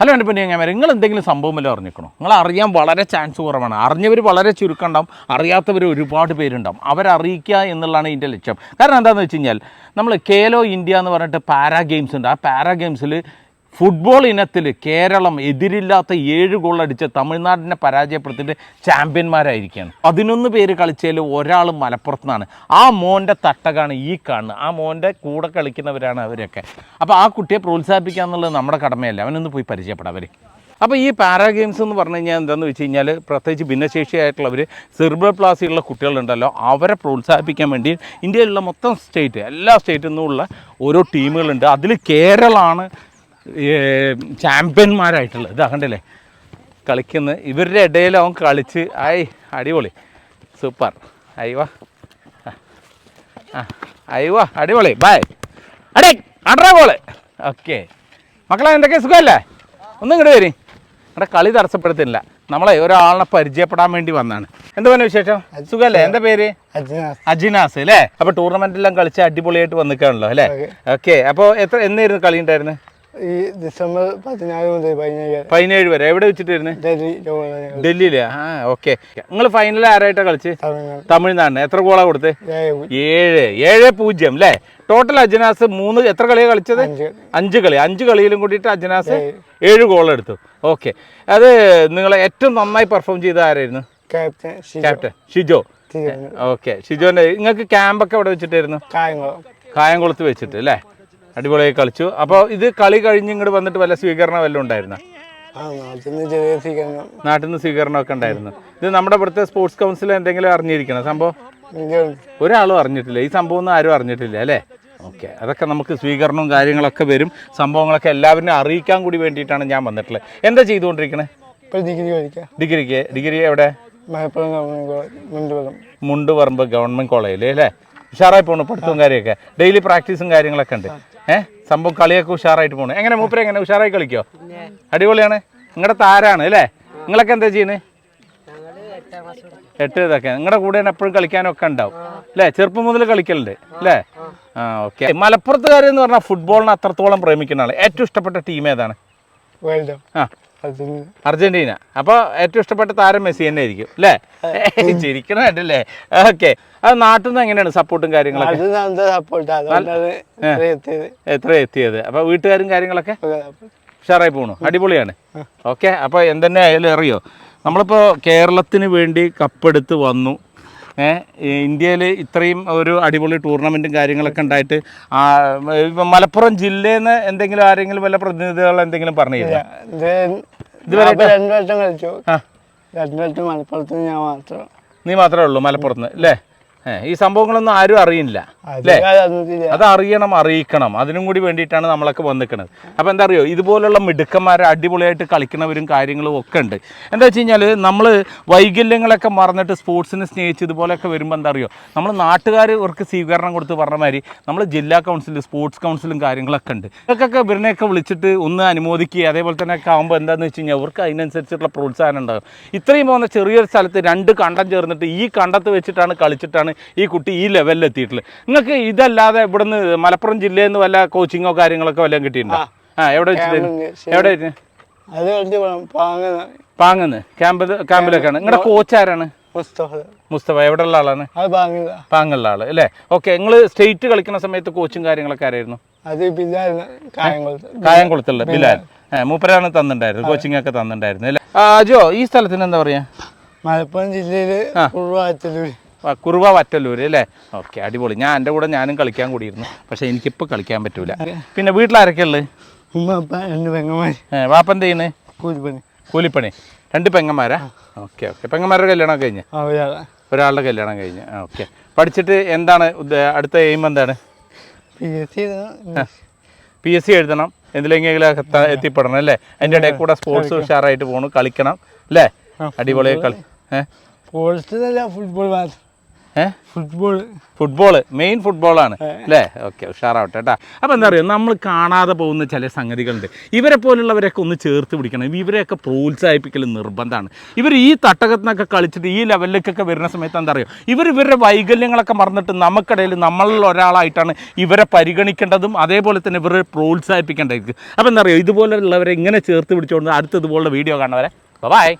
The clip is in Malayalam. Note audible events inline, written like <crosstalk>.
ഹലോ എന്റെ പിന്നെ ഞാൻ നിങ്ങൾ എന്തെങ്കിലും സംഭവം വല്ലതും അറിഞ്ഞിക്കണോ നിങ്ങൾ അറിയാൻ വളരെ ചാൻസ് കുറവാണ്. അറിഞ്ഞവർ വളരെ ചുരുക്കം ഉണ്ടാവും അറിയാത്തവർ ഒരുപാട് പേരുണ്ടാവും. അവരറിയിക്കുക എന്നുള്ളതാണ് ഇതിന്റെ ലക്ഷ്യം. കാരണം എന്താണെന്ന് വെച്ച് കഴിഞ്ഞാൽ നമ്മൾ കേലോ ഇന്ത്യ എന്ന് പറഞ്ഞിട്ട് പാരാ ഗെയിംസ് ഉണ്ട്. ആ പാരാ ഗെയിംസിൽ ഫുട്ബോൾ ഇനത്തിൽ കേരളം എതിരില്ലാത്ത ഏഴ് ഗോളടിച്ച് തമിഴ്നാടിനെ പരാജയപ്പെടുത്തിയിട്ട് ചാമ്പ്യന്മാരായിരിക്കുകയാണ്. പതിനൊന്ന് പേര് കളിച്ചതിൽ ഒരാൾ മലപ്പുറത്തുനിന്നാണ്. ആ മോന്റെ തട്ടകാണ് ഈ കാണുന്നത്. ആ മോന്റെ കൂടെ കളിക്കുന്നവരാണ് അവരൊക്കെ. അപ്പോൾ ആ കുട്ടിയെ പ്രോത്സാഹിപ്പിക്കുക എന്നുള്ളത് നമ്മുടെ കടമയല്ല. അവനൊന്ന് പോയി പരിചയപ്പെടാം അവർ അപ്പോൾ ഈ പാരാ ഗെയിംസ് എന്ന് പറഞ്ഞു കഴിഞ്ഞാൽ എന്താണെന്ന് വെച്ച് കഴിഞ്ഞാൽ പ്രത്യേകിച്ച് ഭിന്നശേഷിയായിട്ടുള്ളവർ സെർബൽ പ്ലാസിയുള്ള കുട്ടികളുണ്ടല്ലോ അവരെ പ്രോത്സാഹിപ്പിക്കാൻ വേണ്ടി ഇന്ത്യയിലുള്ള മൊത്തം സ്റ്റേറ്റ് എല്ലാ സ്റ്റേറ്റിൽ നിന്നുമുള്ള ഓരോ ടീമുകളുണ്ട്. അതിൽ കേരളമാണ് ചാമ്പ്യന്മാരായിട്ടുള്ളത് ഇതാ കണ്ടില്ലേ? കളിക്കുന്നത് ഇവരുടെ ഇടയിൽ അവൻ കളിച്ച് ആയി അടിപൊളി. സൂപ്പർ. അയ്യോ ആ അയ്യവാ അടിപൊളി. ബായ് അടേ അടറാ പോളെ ഓക്കെ. മക്കളെ എന്തൊക്കെ സുഖമല്ലേ? ഒന്നും ഇങ്ങോട്ട് വരി. അവിടെ കളി തടസ്സപ്പെടുത്തില്ല. നമ്മളെ ഒരാളിനെ പരിചയപ്പെടാൻ വേണ്ടി വന്നാണ്. എന്താ പറഞ്ഞ വിശേഷം? സുഖല്ലേ എന്താ പേര്? അജിനാസ്. അജിനാസ് അല്ലേ? അപ്പൊ ടൂർണമെന്റിലെല്ലാം കളിച്ച് അടിപൊളിയായിട്ട് വന്നിക്കാണല്ലോ അല്ലേ? ഓക്കെ. അപ്പോൾ എത്ര എന്നായിരുന്നു കളി ഉണ്ടായിരുന്നു? ഈ ഡിസംബർ പതിനാറ് മുതൽ പതിനേഴ് വരെ. പതിനേഴ് വരെ. എവിടെ വെച്ചിട്ടായിരുന്നു ഡൽഹി ഡൽഹിയിലാ? ആ ഓക്കെ. നിങ്ങൾ ഫൈനൽ ആരായിട്ടാ കളിച്ച്? തമിഴ്നാട്. തമിഴ്നാടിന്. എത്ര ഗോളാ കൊടുത്ത്? ഏഴ് ഏഴ്. പൂജ്യം അല്ലേ ടോട്ടൽ അജനാസ് മൂന്ന് എത്ര കളിയാണ് കളിച്ചത്? അഞ്ച്. കളി. അഞ്ച് കളിയിലും കൂടിയിട്ട് അജനാസ് ഏഴ്. ഗോൾ എടുത്തു. ഓക്കെ. അത് നിങ്ങൾ ഏറ്റവും നന്നായി പെർഫോം ചെയ്ത ആരായിരുന്നു? ക്യാപ്റ്റൻ ഷിജോ. ഓക്കെ. ഷിജോന്റെ നിങ്ങൾക്ക് ക്യാമ്പൊക്കെ എവിടെ വെച്ചിട്ടായിരുന്നു? കായംകുളം. കായംകുളത്ത് വെച്ചിട്ട് അല്ലേ അടിപൊളിയായി കളിച്ചു. അപ്പോൾ ഇത് കളി കഴിഞ്ഞ് ഇങ്ങോട്ട് വന്നിട്ട് വല്ല സ്വീകരണം വല്ലതും ഉണ്ടായിരുന്നോ? നാട്ടിൽ നിന്ന് സ്വീകരണമൊക്കെ ഉണ്ടായിരുന്നു. ഇത് നമ്മുടെ ഇവിടുത്തെ സ്പോർട്സ് കൗൺസിൽ എന്തെങ്കിലും അറിഞ്ഞിരിക്കണം സംഭവം? ഒരാളും അറിഞ്ഞിട്ടില്ല. ഈ സംഭവം ഒന്നും ആരും അറിഞ്ഞിട്ടില്ല അല്ലേ? ഓക്കെ. അതൊക്കെ നമുക്ക് സ്വീകരണവും കാര്യങ്ങളൊക്കെ വരും. സംഭവങ്ങളൊക്കെ എല്ലാവരും അറിയിക്കാൻ കൂടി വേണ്ടിയിട്ടാണ് ഞാൻ വന്നിട്ടുള്ളത്. എന്താ ചെയ്തുകൊണ്ടിരിക്കണേ? ഡിഗ്രിക്ക് ഡിഗ്രി എവിടെ? മുണ്ടുപറമ്പ്. ഗവൺമെന്റ് കോളേജിൽ അല്ലേ? ഉഷാറായി പോണു പഠിത്തവും കാര്യമൊക്കെ. ഡെയിലി പ്രാക്ടീസും കാര്യങ്ങളൊക്കെ ഉണ്ട്. ഏഹ് സംഭവം കളിയൊക്കെ ഉഷാറായിട്ട് പോണു. എങ്ങനെ മൂപ്പര് എങ്ങനെ? ഉഷാറായി കളിക്കോ? അടിപൊളിയാണ്. നിങ്ങളുടെ താരാണ് അല്ലേ? നിങ്ങളൊക്കെ എന്താ ചെയ്യുന്നത് എട്ട് ഇതൊക്കെ. നിങ്ങളുടെ കൂടെ എപ്പോഴും കളിക്കാനൊക്കെ ഉണ്ടാവും. അല്ലേ? ചെറുപ്പം മുതൽ കളിക്കലുണ്ട് അല്ലേ? ആ ഓക്കെ. മലപ്പുറത്തുകാരെന്ന് പറഞ്ഞാൽ ഫുട്ബോളിനെ അത്രത്തോളം പ്രേമിക്കുന്ന ആൾ ഏറ്റവും ഇഷ്ടപ്പെട്ട ടീം ഏതാണ്? ആ അർജന്റീന. അപ്പോൾ ഏറ്റവും ഇഷ്ടപ്പെട്ട താരം മെസ്സി തന്നെ ആയിരിക്കും അല്ലേ? <laughs> ചിരിക്കണല്ലേ ഓക്കെ. അത് നാട്ടിൽ നിന്ന് എങ്ങനെയാണ് സപ്പോർട്ടും കാര്യങ്ങളൊക്കെ? എത്ര എത്തിയത്? അപ്പോൾ വീട്ടുകാരും കാര്യങ്ങളൊക്കെ? ഉഷാറായി പോണു. അടിപൊളിയാണ്. ഓക്കെ. അപ്പോൾ എന്തെന്നെ ആയാലും അറിയോ? നമ്മളിപ്പോ കേരളത്തിന് വേണ്ടി കപ്പെടുത്ത് വന്നു. ഇന്ത്യയിൽ ഇത്രയും ഒരു അടിപൊളി ടൂർണമെന്റും കാര്യങ്ങളൊക്കെ ഉണ്ടായിട്ട് മലപ്പുറം ജില്ലയിൽ നിന്ന് എന്തെങ്കിലും ആരെങ്കിലും വല്ല പ്രതിനിധികൾ എന്തെങ്കിലും പറഞ്ഞില്ല ഇത് ഞാൻ രണ്ടു വട്ടം കളിച്ചു. രണ്ടു വട്ടം മലപ്പുറത്ത് ഞാൻ മാത്രം. നീ മാത്രമേ ഉള്ളൂ മലപ്പുറത്ത് അല്ലേ ഈ സംഭവങ്ങളൊന്നും ആരും അറിയില്ല. അല്ലേ? അത് അറിയണം അറിയിക്കണം. അതിനും കൂടി വേണ്ടിയിട്ടാണ് നമ്മളൊക്കെ വന്നിക്കുന്നത് അപ്പോൾ എന്താ അറിയോ? ഇതുപോലുള്ള മിടുക്കന്മാരെ അടിപൊളിയായിട്ട് കളിക്കുന്നവരും കാര്യങ്ങളും ഒക്കെ ഉണ്ട്. എന്താ വെച്ച് കഴിഞ്ഞാൽ നമ്മൾ വൈകല്യങ്ങളൊക്കെ മറന്നിട്ട് സ്പോർട്സിനെ സ്നേഹിച്ച് ഇതുപോലെയൊക്കെ വരുമ്പോൾ എന്താ അറിയോ? നമ്മൾ നാട്ടുകാർ ഇവർക്ക് സ്വീകരണം കൊടുത്ത് പറഞ്ഞ മാതിരി നമ്മൾ ജില്ലാ കൗൺസിൽ സ്പോർട്സ് കൗൺസിലും കാര്യങ്ങളൊക്കെ ഉണ്ട്. ഇവർക്കൊക്കെ ഇവരിനെയൊക്കെ വിളിച്ചിട്ട് ഒന്ന് അനുമോദിക്കുക അതേപോലെ തന്നെ ഒക്കെ ആകുമ്പോൾ എന്താണെന്ന് വെച്ച് കഴിഞ്ഞാൽ അവർക്ക് അതിനനുസരിച്ചുള്ള പ്രോത്സാഹനം ഉണ്ടാകും. ഇത്രയും പോകുന്ന ചെറിയൊരു സ്ഥലത്ത് രണ്ട് കണ്ടം ചേർന്നിട്ട് ഈ കണ്ടത്ത് വെച്ചിട്ടാണ് കളിച്ചിട്ടാണ് ഈ കുട്ടി ഈ ലെവലിൽ എത്തിയിട്ടുള്ളത്. നിങ്ങൾക്ക് ഇതല്ലാതെ ഇവിടുന്ന് മലപ്പുറം ജില്ലയിൽ നിന്ന് വല്ല കോച്ചിങ്ങോ കാര്യങ്ങളൊക്കെ വല്ലതും കിട്ടിയിട്ടുണ്ടോ? ആ. എവിടെ എവിടെ പാങ്ങന്ന് ക്യാമ്പ് ക്യാമ്പിലൊക്കെയാണ്. നിങ്ങളുടെ കോച്ച് ആരാണ്? മുസ്തഫ. എവിടെ ഉള്ള ആളാണ്? അത് പാങ്ങില്ല പാങ്ങുള്ള ആൾ അല്ലേ? ഓക്കെ നിങ്ങൾ സ്റ്റേറ്റ് കളിക്കുന്ന സമയത്ത് കോച്ചും കാര്യങ്ങളൊക്കെ ആരായിരുന്നു? അത് കായംകുളത്തുള്ള ബിലാൽ. മൂപ്പരാണ് തന്നിട്ടുണ്ടായിരുന്നു കോച്ചിങ് ഒക്കെ തന്നിട്ടുണ്ടായിരുന്നു അല്ലേ? അജോ ഈ സ്ഥലത്തിന് എന്താ പറയാ? മലപ്പുറം ജില്ലയിൽ കുറുവ വറ്റല്ലൂര് അല്ലേ? ഓക്കെ അടിപൊളി. ഞാൻ എന്റെ കൂടെ ഞാനും കളിക്കാൻ കൂടിയിരുന്നു. പക്ഷേ എനിക്കിപ്പോൾ കളിക്കാൻ പറ്റൂല. പിന്നെ വീട്ടിലാരൊക്കെ ഉള്ളത് ഉമ്മ അപ്പ രണ്ട് പെങ്ങന്മാര്. വാപ്പ എന്ത് ചെയ്യുന്നത് കൂലിപ്പണി. കൂലിപ്പണി. രണ്ട് പെങ്ങന്മാരാ? Okay okay. പെങ്ങന്മാരുടെ കല്യാണം കഴിഞ്ഞ്? ഒരാളുടെ കല്യാണം കഴിഞ്ഞ്. ഓക്കെ. പഠിച്ചിട്ട് എന്താണ് അടുത്ത എയിം എന്താണ്? പി എസ് സി എഴുതണം. എന്തിലെങ്കിലും എത്ത- എത്തിപ്പെടണം അല്ലേ? അതിന്റെ ഇടയിൽ കൂടെ സ്പോർട്സ് ഉഷാറായിട്ട് പോകണം കളിക്കണം അല്ലേ? അടിപൊളിയായി കളി. ഏഹ് സ്പോർട്സ് ഫുട്ബോൾ മാത്രം. ഫുട്ബോൾ ഫുട്ബോൾ മെയിൻ ഫുട്ബോളാണ്. അല്ലേ? ഓക്കെ ഉഷാറാവട്ടെ കേട്ടോ. അപ്പോൾ എന്താ പറയുക നമ്മൾ കാണാതെ പോകുന്ന ചില സംഗതികളുണ്ട്. ഇവരെ പോലുള്ളവരൊക്കെ ഒന്ന് ചേർത്ത് പിടിക്കണം. ഇവരെയൊക്കെ പ്രോത്സാഹിപ്പിക്കൽ നിർബന്ധമാണ്. ഇവർ ഈ തട്ടകത്തിനൊക്കെ കളിച്ചിട്ട് ഈ ലെവലിലേക്കൊക്കെ വരുന്ന സമയത്ത് എന്താ പറയുക ഇവർ ഇവരുടെ വൈകല്യങ്ങളൊക്കെ മറന്നിട്ട് നമുക്കിടയിൽ നമ്മളിൽ ഒരാളായിട്ടാണ് ഇവരെ പരിഗണിക്കേണ്ടതും അതേപോലെ തന്നെ ഇവരെ പ്രോത്സാഹിപ്പിക്കേണ്ടത്. അപ്പോൾ എന്താ പറയുക ഇതുപോലുള്ളവരെ ഇങ്ങനെ ചേർത്ത് പിടിച്ചുകൊണ്ട് അടുത്ത ഇതുപോലുള്ള വീഡിയോ കാണുന്നവരെ. ബൈ